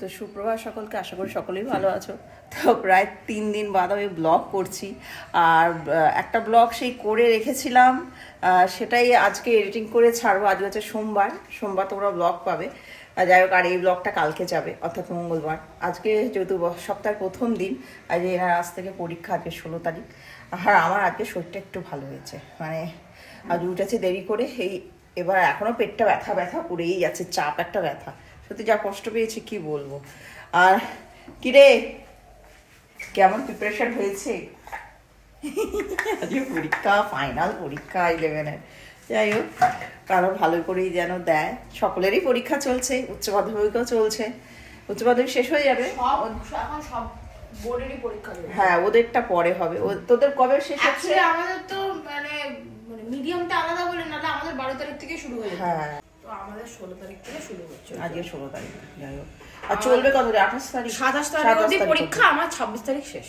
তো সুপ্রভাত সকলকে আশা করি সকলেই ভালো আছো। তো প্রায় তিন দিন বাদ আমি ব্লগ করছি। আর একটা ব্লগ সেই করে রেখেছিলাম। সেটাই আজকে এডিটিং করে ছাড়বো। আজ হচ্ছে সোমবার। সোমবার তোমরা ব্লগ পাবে। যাই হোক, আর এই ব্লগটা কালকে যাবে, অর্থাৎ মঙ্গলবার। আজকে যেহেতু সপ্তাহের প্রথম দিন আজ এনার আজ থেকে পরীক্ষা আজকে ষোলো তারিখ। আর আমার আজকে শরীরটা একটু ভালো হয়েছে। মানে আজ উঠেছে দেরি করে, এই এবার এখনও পেটটা ব্যথা ব্যথা করেই যাচ্ছে, চাপ, একটা ব্যথা। সত্যি যা কষ্ট পেয়েছি কি বলব? আর কিরে কেমন প্রিপারেশন হয়েছে? আজকে পরীক্ষা ফাইনাল পরীক্ষা ইলেভেনের যাই হোক কারও ভালো করেই যেন দেয়। সকলেরই পরীক্ষা চলছে উচ্চ মাধ্যমিকও চলছে। উচ্চ মাধ্যমিক শেষ হয়ে যাবে? সব এখন সব বোর্ডেরই পরীক্ষা হ্যাঁ ওদেরটা পরে হবে। তোদের কবে শেষ হচ্ছে? আমাদের তো মানে মানে মিডিয়ামটা আলাদা বলে নাহলে আমাদের বারো তারিখ থেকে শুরু হয়ে হ্যাঁ। আমাদের ষোলো তারিখ থেকে শুরু হচ্ছে আজকে ষোলো তারিখ যাই হোক। আর চলবে কত আঠাশ তারিখ? সাতাশ তারিখ অবধি পরীক্ষা আমার ছাব্বিশ তারিখ শেষ।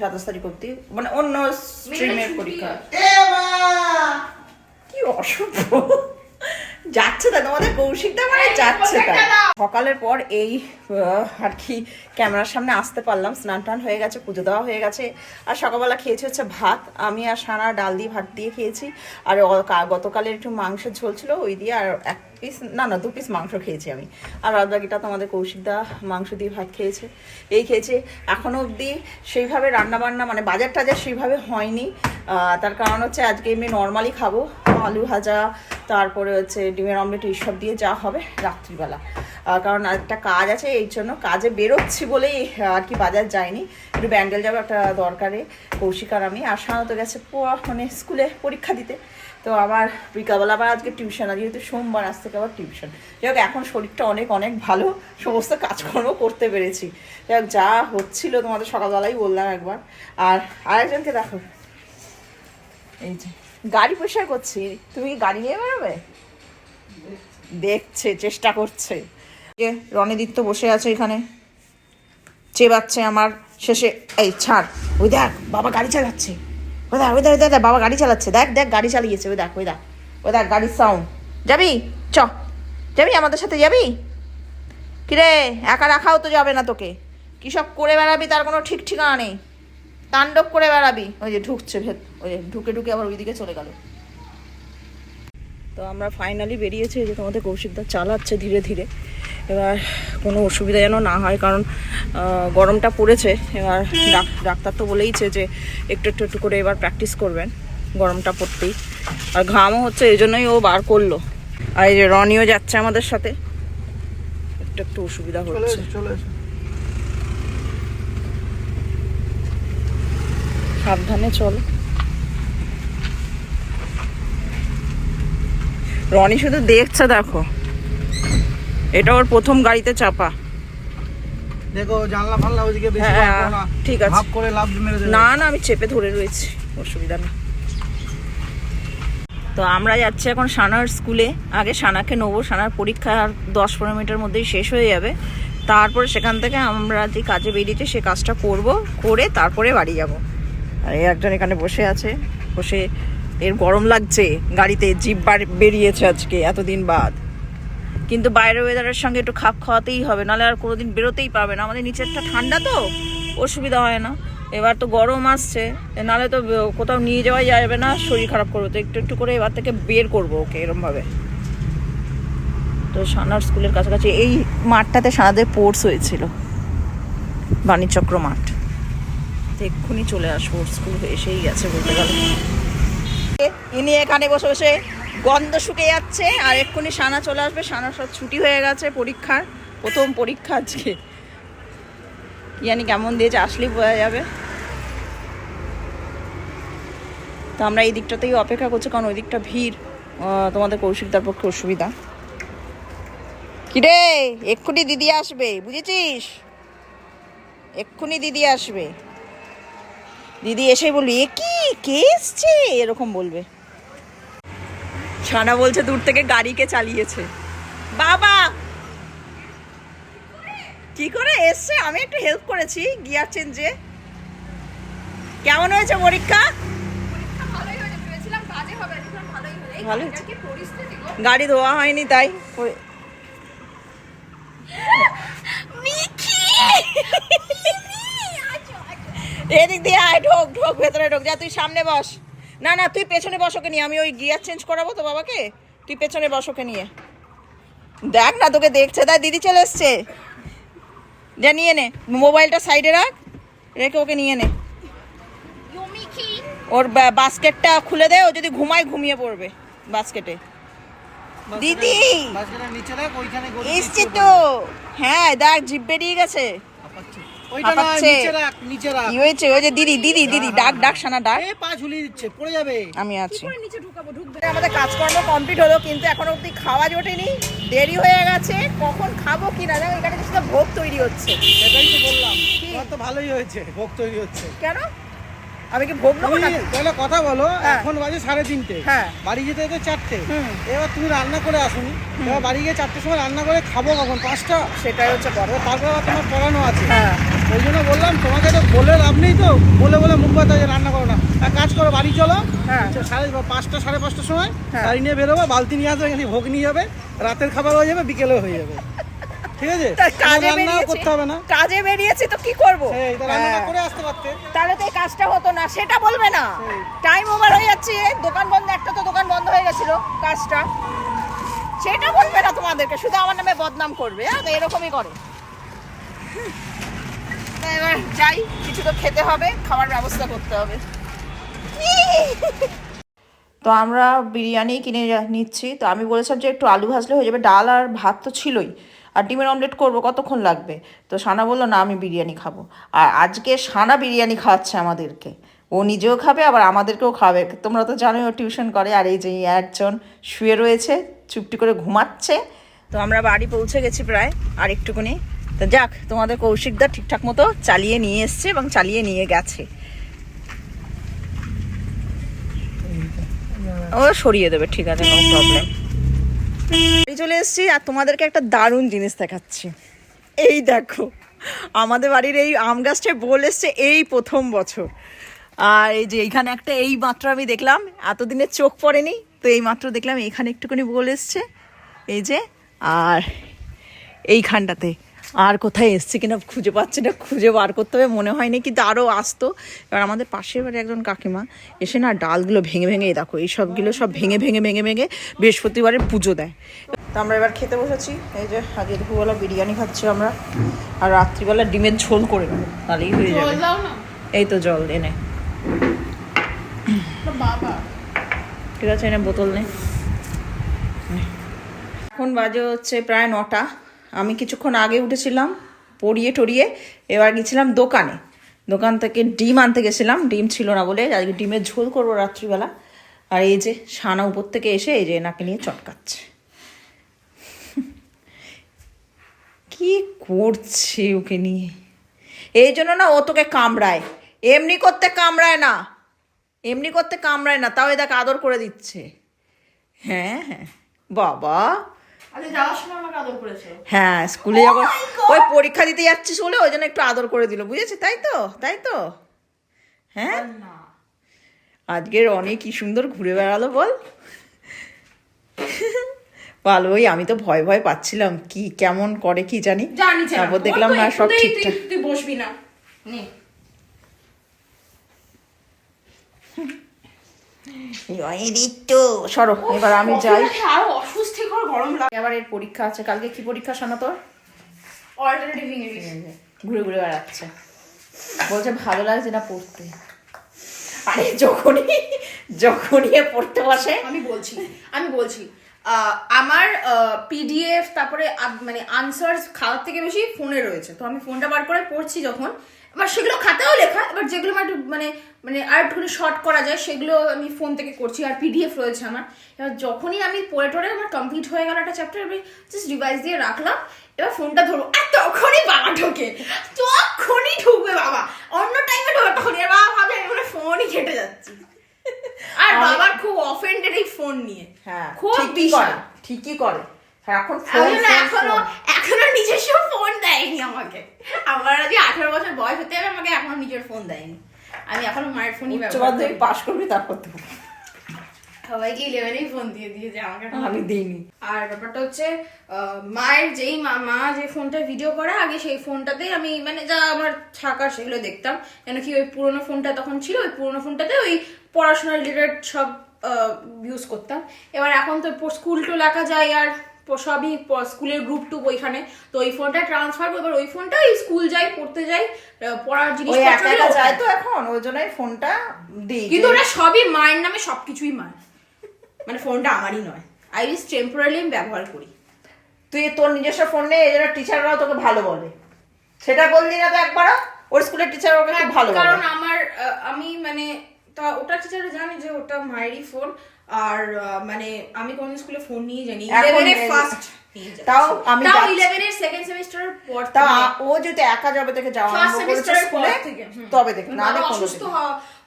সাতাশ তারিখ অব্দি মানে অন্য স্ট্রিমের পরীক্ষা। কি অসভ্য যাচ্ছে তা তোমাদের কৌশিকদা মানে যাচ্ছে তা। সকালের পর এই আর কি ক্যামেরার সামনে আসতে পারলাম স্নান টান হয়ে গেছে পুজো দেওয়া হয়ে গেছে। আর সকালবেলা খেয়েছি হচ্ছে ভাত আমি আর সানা ডাল দিয়ে ভাত দিয়ে খেয়েছি। আর গতকালের একটু মাংসের ঝোল ছিল ওই দিয়ে আর এক পিস না না, দু পিস মাংস খেয়েছি আমি। আর বাদ বাকিটা তোমাদের কৌশিকদা মাংস দিয়ে ভাত খেয়েছে। এই খেয়েছে। এখনও অবধি সেইভাবে রান্না বান্না মানে বাজার টাজার সেইভাবে হয়নি। তার কারণ হচ্ছে আজকে এমনি নর্মালি খাব। আলু ভাজা, তারপরে হচ্ছে ডিমের অমলেট এইসব দিয়ে যা হবে রাত্রিবেলা। কারণ একটা কাজ আছে, এই জন্য কাজে বেরোচ্ছি বলেই আর কি বাজার যায়নি একটু ব্যান্ডেল যাব একটা দরকারে, কৌশিক আর আমি। আর সাধারণত গেছে মানে স্কুলে পরীক্ষা দিতে। তো আমার বিকালবেলা আবার আজকে টিউশন আর যেহেতু সোমবার, আজ থেকে আবার টিউশন যাই হোক, এখন শরীরটা অনেক অনেক ভালো, সমস্ত কাজকর্ম করতে পেরেছি। যাই হোক, যা হচ্ছিল তোমাদের সকালবেলাই বললাম একবার। আর আরেকজনকে দেখো। এই যে, গাড়ি পরিষ্কার করছি। তুমি কি গাড়ি নিয়ে বেরোবে? দেখছে, চেষ্টা করছে। যে রণদীপ্ত বসে আছে এখানে। চেবাচ্ছে আমার শেষে। এই, ছাড়। ওই দেখ, বাবা গাড়ি চালাচ্ছে। ওই দেখ ওই দেখ দেখ, বাবা গাড়ি চালাচ্ছে দেখ দেখ গাড়ি চালিয়েছে ওই দেখ ওই দেখ ওই দেখ গাড়ির সাউন্ড যাবি? চ। যাবি আমাদের সাথে যাবি? কিরে একা রাখাও তো যাবে না তোকে। কী সব করে বেড়াবি তার কোনো ঠিক ঠিকানা নেই। তাণ্ডব করে বেড়াবি। ওই যে ঢুকছে ভেত ওই যে ঢুকে ঢুকে আবার ওইদিকে চলে গেল। তো আমরা ফাইনালি বেরিয়েছি যে তোমাদের কৌশিকদা চালাচ্ছে ধীরে ধীরে। এবার কোনো অসুবিধা যেন না হয় কারণ গরমটা পড়েছে। এবার ডাক- ডাক্তার তো বলেইছে যে একটু একটু একটু করে এবার প্র্যাকটিস করবেন গরমটা পড়তেই। আর ঘামও হচ্ছে এই জন্যই ও বার করল। আর এই যে রনিও যাচ্ছে আমাদের সাথে। একটু একটু অসুবিধা হচ্ছে। সাবধানে চলো। রনি শুধু দেখছে দেখো। এটা ওর প্রথম গাড়িতে চাপা। দেখো জানলা ফানলা ওইদিকে বেশি হ্যাঁ, না। ঠিক আছে। ভাব করে লাভ মেরে দেবে। না না আমি চেপে ধরে রয়েছি অসুবিধা নেই তো আমরা যাচ্ছি এখন সানার স্কুলে। আগে সানাকে নেব সানার পরীক্ষা আর দশ পনেরো মিনিটের মধ্যেই শেষ হয়ে যাবে। তারপরে সেখান থেকে আমরা যে কাজে বেরিয়েছি সে কাজটা করব করে তারপরে বাড়ি যাব। আর একজন এখানে বসে আছে বসে এর গরম লাগছে গাড়িতে জিপ বার- বেরিয়েছে আজকে এতদিন বাদ। কিন্তু বাইরের ওয়েদারের সঙ্গে একটু খাপ খাওয়াতেই হবে, নাহলে আর কোনোদিন বেরোতেই পারবে না। আমাদের নিচেরটা ঠান্ডা তো, অসুবিধা হয় না। এবার তো গরম আসছে নাহলে তো কোথাও নিয়ে যাওয়া যাবে না, শরীর খারাপ করবে। তো একটু একটু করে এবার থেকে বের করব ওকে এরমভাবে। তো সানার স্কুলের কাছাকাছি এই মাঠটাতে সানাদের পোর্স হয়েছিল, বাণীচক্র মাঠ। এক্ষুনি চলে আসব স্কুল এসেই গেছে বলতে গেলে। ইনি এখানে বসে বসে গন্ধ শুকে যাচ্ছে, আর এক্ষুনি সানা চলে আসবে। সানা সব ছুটি হয়ে গেছে পরীক্ষার, প্রথম পরীক্ষা আজকে। জানি কেমন দিয়েছে, আসলেই বোঝা যাবে। তো আমরা এই দিকটাতেই অপেক্ষা করছি, কারণ ওই দিকটা ভিড় তোমাদের কৌশিকদার পক্ষে অসুবিধা। কিরে, এক্ষুনি দিদি আসবে, বুঝেছিস? এক্ষুনি দিদি আসবে। দিদি এসে বলবি, এ কি? কে এসছে? এরকম বলবে। ছানা বলছে দূর থেকে গাড়িকে চালিয়েছে। বাবা! কি করে এসছে? আমি একটু হেল্প করেছি গিয়ার চেঞ্জে কেমন হয়েছে পরীক্ষা? ভালো গাড়ি ধোয়া হয়নি তাই। এদিক দিয়ে আয় ঢোক ঢোক ভেতরে ঢোক। যা তুই সামনে বস। না না তুই পেছনে বস ওকে নিয়ে আমি ওই গিয়ার চেঞ্জ করাবো তো বাবাকে। তুই পেছনে বস ওকে নিয়ে। দেখ না তোকে দেখছে। তাই দিদি চলে এসছে। যা নিয়ে নে। মোবাইলটা সাইডে রাখ রেখে ওকে নিয়ে নে। ওর বাস্কেটটা খুলে দে ও যদি ঘুমায় ঘুমিয়ে পড়বে বাস্কেটে। দিদি! বাস্কেটের নিচে রাখ ওইখানে গরু এসছে তো। হ্যাঁ দেখ জিভ বেরিয়ে গেছে। কি হয়েছে? ওই যে দিদি দিদি দিদি ডাক ডাক সানা ডাক। পা ঝুলিয়ে দিচ্ছে পড়ে যাবে। আমি আছি। আমাদের কাজকর্ম কমপ্লিট হলো কিন্তু এখনও অব্দি খাওয়া জোটেনি। দেরি হয়ে গেছে কখন খাব কি না দেখো এখানে কিছু ভোগ তৈরি হচ্ছে। সেটাই তো বললাম। তো ভালোই হয়েছে ভোগ তৈরি হচ্ছে। কেন? আমি কি ভোগ নেব তাহলে কথা বলো হ্যাঁ। এখন বাজে সাড়ে তিনটে। হ্যাঁ। বাড়ি যেতে যেতে চারটে। এবার তুমি রান্না করে আসুনি। এবার বাড়ি গিয়ে চারটের সময় রান্না করে খাব কখন? পাঁচটা? সেটাই হচ্ছে কথা তারপর তোমার পড়ানো আছে। হ্যাঁ। ওই জন্য বললাম তোমাকে তো বলে লাভ নেই তো। বলে বলে মুখ যে রান্না করো না। এক কাজ করো বাড়ি চলো। হ্যাঁ। সাড়ে পাঁচটা সাড়ে পাঁচটার সময় হ্যাঁ। গাড়ি নিয়ে বেরোবো বালতি নিয়ে আসবে ভোগ নিয়ে যাবে রাতের খাবার হয়ে যাবে বিকেলেও হয়ে যাবে। ঠিক আছে? কাজে বেরিয়েছি। করতে হবে না। কাজে বেরিয়েছি তো কি করব? রান্নাটা করে আসতে পারতে। তাহলে তো এই কাজটা হতো না সেটা বলবে না। টাইম ওভার হয়ে যাচ্ছে দোকান বন্ধ একটা তো দোকান বন্ধ হয়ে গেছিল কাজটা। সেটা বলবে না তোমাদেরকে শুধু আমার নামে বদনাম করবে হ্যাঁ? এরকমই করে। এবার যাই কিছু তো খেতে হবে খাবার ব্যবস্থা করতে হবে। তো আমরা বিরিয়ানি কিনে নিচ্ছি তো আমি বলেছিলাম যে একটু আলু ভাজলে হয়ে যাবে ডাল আর ভাত তো ছিলই। আর ডিমের অমলেট করব, কতক্ষণ লাগবে? তো সানা বলল, না, আমি বিরিয়ানি খাব। আর আজকে সানা বিরিয়ানি খাওয়াচ্ছে আমাদেরকে। ও নিজেও খাবে, আবার আমাদেরকেও খাবে। তোমরা তো জানোই ও টিউশন করে, আর এই যে একজন শুয়ে রয়েছে, চুপটি করে ঘুমাচ্ছে। তো আমরা বাড়ি পৌঁছে গেছি প্রায় আর একটুকুনি। তো যাক, তোমাদের কৌশিকদা ঠিকঠাক মতো চালিয়ে নিয়ে এসছে এবং চালিয়ে নিয়ে গেছে। ও সরিয়ে দেবে, ঠিক আছে নো প্রবলেম চলে এসেছি আর তোমাদেরকে একটা দারুণ জিনিস দেখাচ্ছি। এই দেখো, আমাদের বাড়ির এই আম গাছটায় বোল এসছে এই প্রথম বছর। আর এই যে এইখানে একটা এই মাত্র আমি দেখলাম এতদিনের চোখ পড়েনি, তো এই মাত্র দেখলাম এইখানে একটুখানি বোল এসছে। এই যে, আর এইখানটাতে আর কোথায় এসছে কিনা খুঁজে পাচ্ছি না খুঁজে বার করতে হবে মনে হয়নি কিন্তু আরও আসতো। এবার আমাদের পাশের বাড়ি একজন কাকিমা এসে না ডালগুলো ভেঙে ভেঙে দেখো এই সবগুলো সব ভেঙে ভেঙে ভেঙে ভেঙে বৃহস্পতিবারের পুজো দেয়। তো আমরা এবার খেতে বসেছি এই যে আজকে দুপুরবেলা বিরিয়ানি খাচ্ছি আমরা আর রাত্রিবেলা ডিমের ঝোল করে নেব তাহলেই হয়ে যাবে। এই তো জল এনে বাবা। ঠিক আছে এনে বোতল নে। এখন বাজে হচ্ছে প্রায় নটা। আমি কিছুক্ষণ আগে উঠেছিলাম, পড়িয়ে টড়িয়ে এবার গেছিলাম দোকানে। দোকান থেকে ডিম আনতে গেছিলাম, ডিম ছিল না বলে আজকে ডিমের ঝোল করব রাত্রিবেলা। আর এই যে সানা উপর থেকে এসে এই যে এনাকে নিয়ে চটকাচ্ছে। কি করছে ওকে নিয়ে? এই জন্য না ও তোকে কামড়ায়। এমনি করতে কামড়ায় না। এমনি করতে কামড়ায় না, তাও দেখ আদর করে দিচ্ছে। হ্যাঁ হ্যাঁ। বাবা! হ্যাঁ স্কুলে যখন ওই পরীক্ষা দিতে যাচ্ছিস বলে ওই জন্য একটু আদর করে দিল বুঝেছি? তাই তো তাই তো। হ্যাঁ? আজকের অনেক কি সুন্দর ঘুরে বেড়ালো বল। ভালো ওই আমি তো ভয় ভয় পাচ্ছিলাম কি কেমন করে কি জানি। তারপর দেখলাম না সব ঠিকঠাক। তুই বসবি না। সরো এবার আমি যাই। গরম লাগে আবার এর পরীক্ষা আছে। কালকে কি পরীক্ষা শোনা তোর? অল্টারনেটিভ ইংলিশ ঘুরে ঘুরে বেড়াচ্ছে। বলছে ভালো লাগছে না পড়তে। আরে যখনই যখনই পড়তে বসে আমি বলছি আমি বলছি। আমার পিডিএফ তারপরে মানে আনসার্স খাওয়ার থেকে বেশি ফোনে রয়েছে। তো আমি ফোনটা বার করে পড়ছি যখন। এবার সেগুলো খাতাও লেখা, এবার যেগুলো আমার মানে মানে আর একটুখানি শর্ট করা যায়, সেগুলো আমি ফোন থেকে করছি, আর পিডিএফ রয়েছে আমার। এবার যখনই আমি পড়ে টড়ে আমার কমপ্লিট হয়ে গেল একটা চ্যাপ্টার আমি জাস্ট ডিভাইস দিয়ে রাখলাম, এবার ফোনটা ধরবো, আর তখনই বাবা ঢোকে, তখনই ঢুকবে বাবা, অন্য টাইমে ঢোকে, তখনই, আর বাবা ভাবে আমি ফোনই ঘেটে যাচ্ছি। আর বাবার খুব অফেন্ডেড এই ফোন নিয়ে। হ্যাঁ খুব ঠিকই বিশাল। করে ঠিকই করে। হ্যাঁ, এখন এখনও। এখনও নিজস্ব ফোন দেয়নি আমাকে। আমার আজ আঠারো বছর বয়স হতে হবে আমাকে এখনও নিজের ফোন দেয়নি। আমি এখনও মায়ের ফোনই ব্যবহার করি পাশ করবি তারপর তো সবাইকে ইলেভেনেই ফোন দিয়ে দিয়েছে আমাকে আমি দিইনি। আর ব্যাপারটা হচ্ছে মায়ের যেই মা যে ফোনটা ভিডিও করে আগে সেই ফোনটাতেই আমি মানে যা আমার থাকার সেগুলো দেখতাম। কেন কি ওই পুরোনো ফোনটা তখন ছিল ওই পুরোনো ফোনটাতে ওই পড়াশোনা রিলেটেড সব ইউজ করতাম। এবার এখন তো স্কুল টু লেখা যায় আর সবই স্কুলের গ্রুপ টুপ ওইখানে। তো ওই ফোনটা ট্রান্সফার এবার ওই ফোনটা স্কুল যাই পড়তে যাই পড়ার ওই একা যায় তো এখন ওই জন্যই ফোনটা দিই কিন্তু ওটা সবই মায়ের নামে সবকিছুই মায়ের মানে ফোনটা আমারই নয়। আই উইস টেম্পোরারি আমি ব্যবহার করি। তুই তোর নিজস্ব ফোন নেই এই জন্য টিচাররাও তোকে ভালো বলে। সেটা বললি না তো একবারও? ওর স্কুলের টিচার ওকে খুব ভালো কারণ আমার আমি মানে তা ওটা টিচার জানে যে ওটা মায়েরই ফোন আর মানে আমি কোন স্কুলে ফোন নিয়ে জানি ইলেভেনে এই- ফার্স্ট তাও আমি তাও যাচ্ছি। ইলেভেনের সেকেন্ড সেমিস্টারের পর তা ও যদি একা যাবে থেকে যাওয়া ফার্স্ট সেমিস্টারের পর থেকে তবে দেখ মানে না দেখ অসুস্থ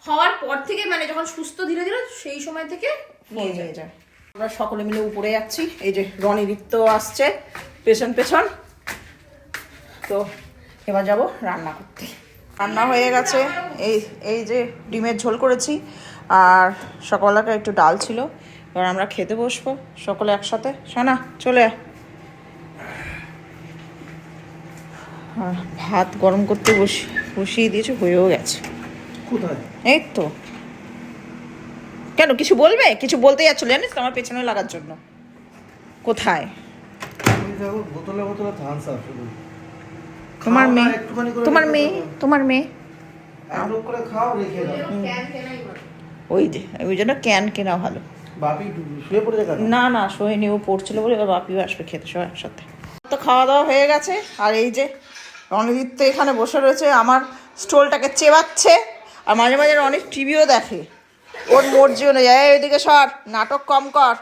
হওয়ার পর থেকে মানে যখন সুস্থ ধীরে ধীরে সেই সময় থেকে নিয়ে নিয়ে যায় আমরা সকলে মিলে উপরে যাচ্ছি। এই যে রনি রিক্ত আসছে পেছন পেছন। তো এবার যাব রান্না করতে। রান্না হয়ে গেছে। এই এই যে ডিমের ঝোল করেছি আর সকালবেলাটা একটু ডাল ছিল। এবার আমরা খেতে বসবো সকলে একসাথে। শোনা চলে আয়। আর ভাত গরম করতে বসি বসিয়ে দিয়েছি হয়েও গেছে। কোথায়? এই তো। কেন কিছু বলবে? কিছু বলতে যাচ্ছিল জানিস আমার পেছনে লাগার জন্য। কোথায়? বোতলে বোতলে থামস আপ তোমার মেয়ে? তোমার মেয়ে? তোমার মেয়ে? করে খাও রেখে দাও। ক্যান কেনাই ভালো। ওই যে ওই জন্য ক্যান কেনা ভালো। বাপি শুয়ে পড়ে না না সোহিনী ও পড়ছিল বলে এবার বাপিও আসবে খেতে সব একসাথে। তো খাওয়া দাওয়া হয়ে গেছে আর এই যে রণদীপ তো এখানে বসে রয়েছে আমার স্টোলটাকে চেবাচ্ছে আর মাঝে মাঝে অনেক টিভিও দেখে। ওর মর্জি অনুযায়ী। "এই, ওইদিকে সর নাটক কম কর।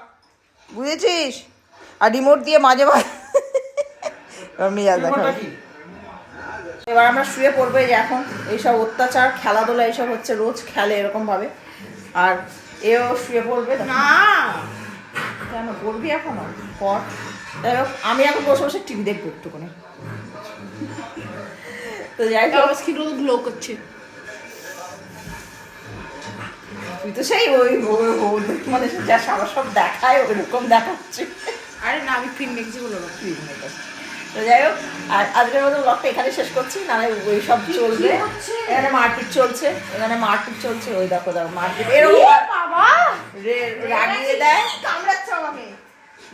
বুঝেছিস? আর রিমোট দিয়ে মাঝে মাঝে এবার মেজাজ দেখা এবার আমরা শুয়ে পড়ব যে এখন। এইসব অত্যাচার খেলাধুলা এইসব হচ্ছে রোজ খেলে এরকম ভাবে আর এও শুয়ে পড়বে। না! কেন পড়বি এখনও? পর যাই হোক আমি এখন বসে বসে টিভি দেখব একটুখানি। তো যাই হোক। আমার স্কিন গ্লো করছে। তুই তো সেই ওই মানে যা সব দেখায় ওইরকম দেখাচ্ছে। আরে না আমি ক্রিম মেখেছি বলো না। তো যাই হোক আর আজকের মতো ব্লগটা এখানে শেষ করছি না ওই সব চলবে। এখানে মারপিট চলছে এখানে মারপিট চলছে ওই দেখো দেখো মারপিট। এরকম বাবা! রে- রাগিয়ে দেয়। কামড়াচ্ছে আমাকে।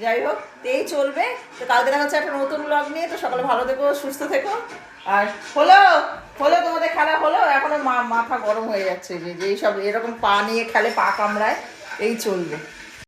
যাই হোক এই চলবে। তো কালকে দেখা হচ্ছে একটা নতুন ব্লগ নিয়ে। তো সকালে ভালো থেকো সুস্থ থেকো। আর হলো হলো তোমাদের খেলা হলো, এখনও মাথা গরম হয়ে যাচ্ছে। যে এইসব এরকম পা নিয়ে খেলে পা কামড়ায়, এই চলবে।